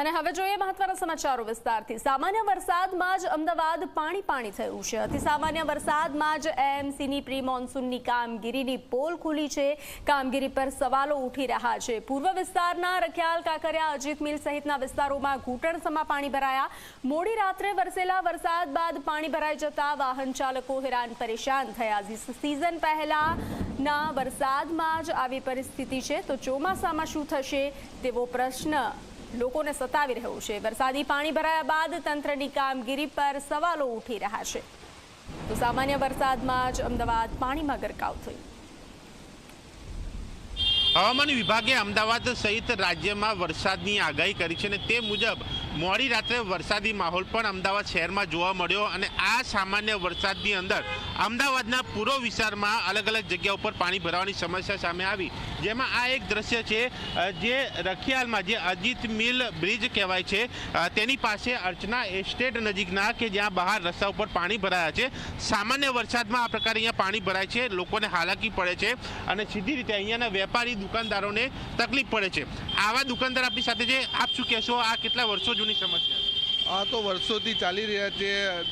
અને હવે જોઈએ મહત્વના સમાચારો વિસ્તારથી. સામાન્ય વરસાદમાં જ અમદાવાદ પાણી પાણી થયું છે. અતિ સામાન્ય વરસાદમાં જ એએમસીની પ્રી મોન્સૂનની કામગીરીની પોલ ખુલી છે. કામગીરી પર સવાલો ઉઠી રહ્યા છે. પૂર્વ વિસ્તારના રખિયાલ, કાંકરિયા, અજીત મિલ સહિતના વિસ્તારોમાં ઘૂંટણસમાં પાણી ભરાયા. મોડી રાત્રે વરસેલા વરસાદ બાદ પાણી ભરાઈ જતા વાહન ચાલકો હેરાન પરેશાન થયા. સિઝન પહેલા ના વરસાદમાં જ આવી પરિસ્થિતિ છે. તો ચોમાસામાં શું થશે તેવો પ્રશ્ન લોકોને સતાવી રહ્યું છે. વરસાદી પાણી ભરાયા બાદ તંત્રની કામગીરી પર સવાલો ઉઠી રહ્યા છે. તો સામાન્ય વરસાદમાં જ અમદાવાદ પાણીમાં ગરકાવ થયું. હવામાન વિભાગે અમદાવાદ સહિત રાજ્યમાં વરસાદની આગાહી કરી છે અને તે મુજબ મોડી રાત્રે વરસાદી માહોલ પણ અમદાવાદ શહેરમાં જોવા મળ્યો અને આ સામાન્ય વરસાદની અંદર અમદાવાદના પૂર્વ વિસ્તારમાં અલગ અલગ જગ્યા ઉપર પાણી ભરાવાની સમસ્યા સામે આવી. જેમાં આ એક દ્રશ્ય છે જે રખિયાલમાં જે અજીત મિલ બ્રિજ કહેવાય છે તેની પાસે અર્ચના એસ્ટેટ નજીકના કે જ્યાં બહાર રસ્તા ઉપર પાણી ભરાયા છે. સામાન્ય વરસાદમાં આ પ્રકારે અહીંયા પાણી ભરાય છે, લોકોને હાલાકી પડે છે અને સીધી રીતે અહીંયાના વેપારી દુકાનદારોને તકલીફ પડે છે. આવા દુકાનદાર આપણી સાથે છે, આપ શું કહેશો? આ કેટલા વર્ષો જૂની સમસ્યા આ તો વર્ષોથી ચાલી રહ્યા છે.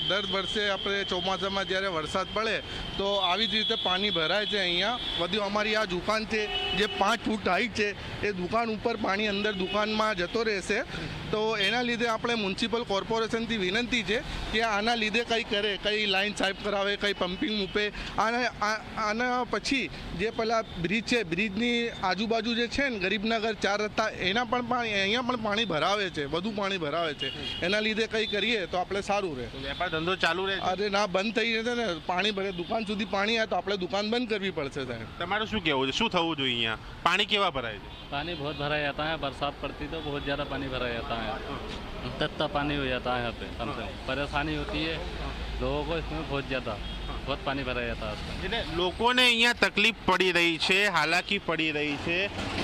દર વર્ષે આપણે ચોમાસામાં જ્યારે વરસાદ પડે, તો આવી જ રીતે પાણી ભરાય છે અહીંયા. બધું અમારી આ દુકાન છે. જે પાંચ ફૂટ હાઈટ છે એ દુકાન ઉપર પાણી અંદર દુકાનમાં જતો રહેશે. તો એના લીધે આપણે મ્યુનિસિપલ કોર્પોરેશનથી વિનંતી છે કે આના લીધે કંઈ કરે કંઈ લાઈન સાફ કરાવે કંઈ પમ્પિંગ મૂકે. અને આ- આના પછી જે પેલા બ્રિજ છે બ્રિજની આજુબાજુ જે છે ને ગરીબનગર ચાર રસ્તા એના પણ પાણી અહીંયા પણ પાણી ભરાવે છે બધું પાણી ભરાવે છે. એના લીધે કંઈ કરીએ તો આપણે સારું રહે. વેપાર ધંધો ચાલુ રહે અરે ના બંધ થઈ જશે ને. પાણી ભરે દુકાન સુધી પાણી આવે તો આપણે દુકાન બંધ કરવી પડશે સાહેબ. તમારું શું કહેવું છે? શું થવું જોઈએ? અહીંયા પાણી કેવા ભરાય છે पानी बहुत भरा जाता है बरसात पड़ती तो बहुत ज़्यादा पानी भरा जाता है तत्ता पानी हो जाता है यहाँ पे कम से कम परेशानी होती है लोगों को इसमें बहुत ज़्यादा बहुत पानी भरा जाता है उसमें એટલે લોકોને અહીંયા તકલીફ પડી રહી છે હાલાકી પડી રહી છે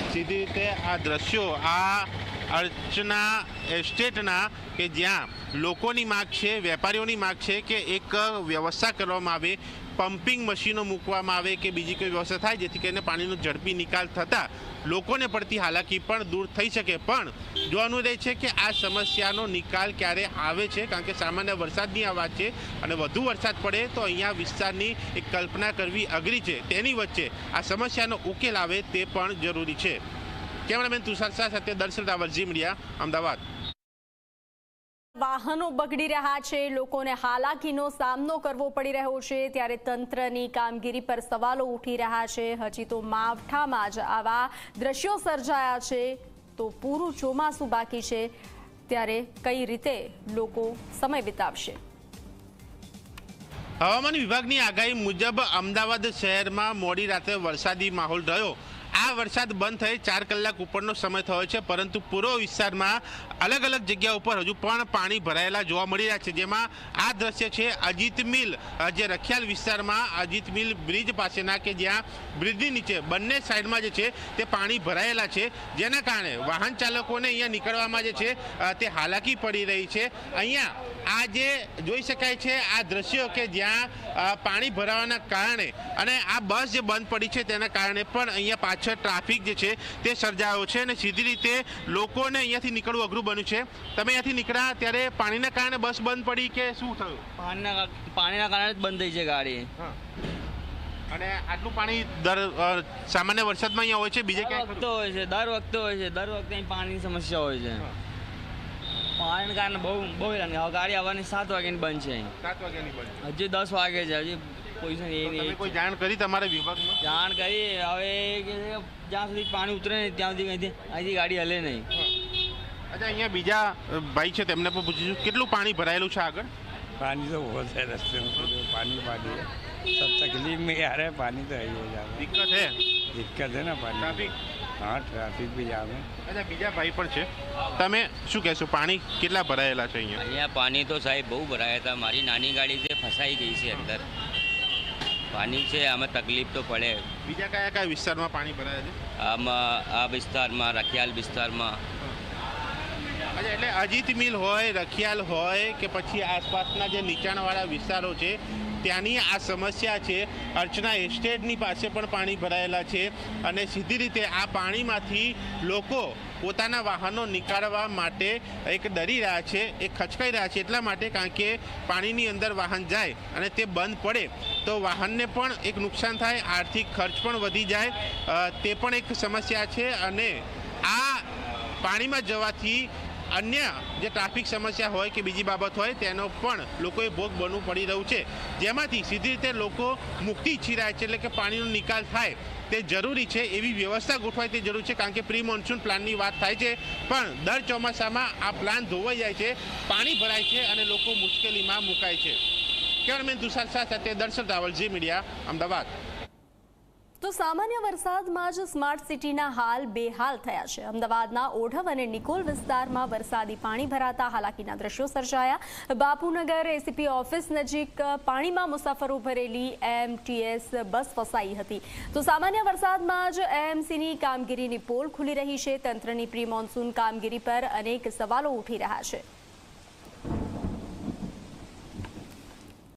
સીધી રીતે આ દ્રશ્યો આ અર્ચના એસ્ટેટના કે જ્યાં લોકોની માગ છે, વેપારીઓની માગ છે કે એક વ્યવસ્થા કરવામાં આવે, પમ્પિંગ મશીનો મૂકવામાં આવે કે બીજી કોઈ વ્યવસ્થા થાય જેથી કરીને પાણીનો ઝડપી નિકાલ થતાં લોકોને પડતી હાલાકી પણ દૂર થઈ શકે. પણ જોવાનું રહે છે કે આ સમસ્યાનો નિકાલ ક્યારે આવે છે, કારણ કે સામાન્ય વરસાદની આ વાત છે અને વધુ વરસાદ પડે તો અહીંયા વિસ્તારની એક કલ્પના કરવી અઘરી છે. તેની વચ્ચે આ સમસ્યાનો ઉકેલ આવે તે પણ જરૂરી છે. કેમેરામેન તુષાર શાહ સાથે દર્શન રાવલ જી મીડિયા અમદાવાદ. વાહનો બગડી રહ્યા છે લોકોને હાલાકીનો સામનો કરવો પડી રહ્યો છે ત્યારે તંત્રની કામગીરી પર સવાલો ઉઠી રહ્યા છે. હજી તો માવઠામાં જ આવા દ્રશ્યો સર્જાયા છે તો પૂરું ચોમાસું બાકી છે. ત્યારે કઈ રીતે લોકો સમય વિતાવશે? હવામાન વિભાગની આગાહી મુજબ અમદાવાદ શહેરમાં મોડી રાત્રે વરસાદી માહોલ રહ્યો. આ વરસાદ બંધ થઈ ચાર કલાક ઉપરનો સમય થયો છે, પરંતુ પૂર્વ વિસ્તારમાં અલગ અલગ જગ્યા ઉપર હજુ પણ પાણી ભરાયેલા જોવા મળી રહ્યા છે, જેમાં આ દ્રશ્ય છે અજીત મિલ જે રખિયાલ વિસ્તારમાં અજીત મિલ બ્રિજ પાસેના કે જ્યાં બ્રિજની નીચે બંને સાઈડમાં જે છે તે પાણી ભરાયેલા છે, જેના કારણે વાહન ચાલકોને અહીંયા નીકળવામાં જે છે તે હાલાકી પડી રહી છે. અહીંયા આ જે જોઈ શકાય છે, આ દ્રશ્યો કે જ્યાં પાણી ભરાવાના કારણે અને આ બસ જે બંધ પડી છે તેના કારણે પણ અહીંયા પાછળ ટ્રાફિક જે છે તે સર્જાયો છે અને સીધી રીતે લોકોને અહીંયાથી નીકળવું અઘરું બન્યું છે. તમે અહીંયાથી નીકળ્યા ત્યારે પાણીના કારણે બસ બંધ પડી કે શું થયું? પાણીના પાણીના કારણે જ બંધ થઈ છે ગાડી. અને આટલું પાણી દર સામાન્ય વરસાદમાં અહીંયા હોય છે બીજે ક્યાંય વખતે હોય છે દર વખતે હોય છે દર વખતે અહીં પાણીની સમસ્યા હોય છે. પાણીના કારણે બહુ બહુ હેરાન હવે ગાડી આવવાની સાત વાગ્યાની બંધ છે અહીં. સાત વાગ્યાની બંધ. હજી દસ વાગે છે હજી પોઝિશન એ નહીં કોઈ જાણ કરી તમારે વિભાગમાં? જાણ કરી હવે જ્યાં સુધી પાણી ઉતરે નહીં ત્યાં સુધી અહીંથી ગાડી હલે નહીં. અચ્છા અહીંયા બીજા ભાઈ છે તેમને પણ પૂછીશું કેટલું પાણી ભરાયેલું છે આગળ? પાણી તો બહુ છે રસ્તે પાણી પાણી સબ તકલીફ મેં યાર પાણી તો આવી જાય. દિક્કત છે દિક્કત છે ને પાણી. ટ્રાફિક? હા ટ્રાફિક બી જામ. અચ્છા બીજા ભાઈ પણ છે. તમે શું કહેશો પાણી કેટલા ભરાયેલા છે અહીંયા? અહીંયા પાણી તો સાહેબ બહુ ભરાયા હતા. મારી નાની ગાડી જે ફસાઈ ગઈ છે અંદર. પાણી છે આમાં તકલીફ તો પડે. બીજા કયા કયા વિસ્તારમાં પાણી ભરાય છે? આમાં આ વિસ્તારમાં રખિયાલ વિસ્તારમાં. એટલે અજીત મિલ હોય, રખિયાલ હોય કે પછી આસપાસના જે નીચાણવાળા વિસ્તારો છે, ત્યાંની આ સમસ્યા છે. અર્ચના એસ્ટેટની પાસે પણ પાણી ભરાયેલા છે અને સીધી રીતે આ પાણીમાંથી લોકો પોતાના વાહનો નીકાળવા માટે એક ડરી રહ્યા છે એ ખચકાઈ રહ્યા છે એટલા માટે કારણ કે પાણીની અંદર વાહન જાય અને તે બંધ પડે. તો વાહનને પણ એક નુકસાન થાય, આર્થિક ખર્ચ પણ વધી જાય તે પણ એક સમસ્યા છે અને આ પાણીમાં જવાથી અન્ય જે ટ્રાફિક સમસ્યા હોય કે બીજી બાબત હોય, તેનો પણ લોકોએ ભોગ બનવું પડી રહ્યું છે. જેમાંથી સીધી રીતે લોકો મુક્તિ ઈચ્છી રહ્યા છે, એટલે કે પાણીનો નિકાલ થાય, તે જરૂરી છે, એવી વ્યવસ્થા ગોઠવાય તે જરૂર છે, કારણ કે પ્રી મોન્સૂન પ્લાનની વાત થાય છે. પણ દર ચોમાસામાં આ પ્લાન ધોવાઈ જાય છે, પાણી ભરાય છે અને લોકો મુશ્કેલીમાં મુકાય છે. કેમેરામેન તુષાર શાહ સાથે દર્શન રાવલ, જી મીડિયા, અમદાવાદ. તો સામાન્ય વરસાદમાં જ સ્માર્ટ સિટીના હાલ બેહાલ થયા છે. અમદાવાદના ઓઢવ અને નિકોલ વિસ્તારમાં વરસાદી પાણી ભરાતા હાલાકીના દ્રશ્યો સર્જાયા. બાપુનગર એસીપી ઓફિસ નજીક પાણીમાં મુસાફરો ભરેલી એમટીએસ બસ ફસાઈ હતી. તો સામાન્ય વરસાદમાં જ એએમસીની કામગીરીની પોલ ખુલી રહી છે. તંત્રની પ્રી મોન્સૂન કામગીરી પર અનેક સવાલો ઉઠી રહ્યા છે.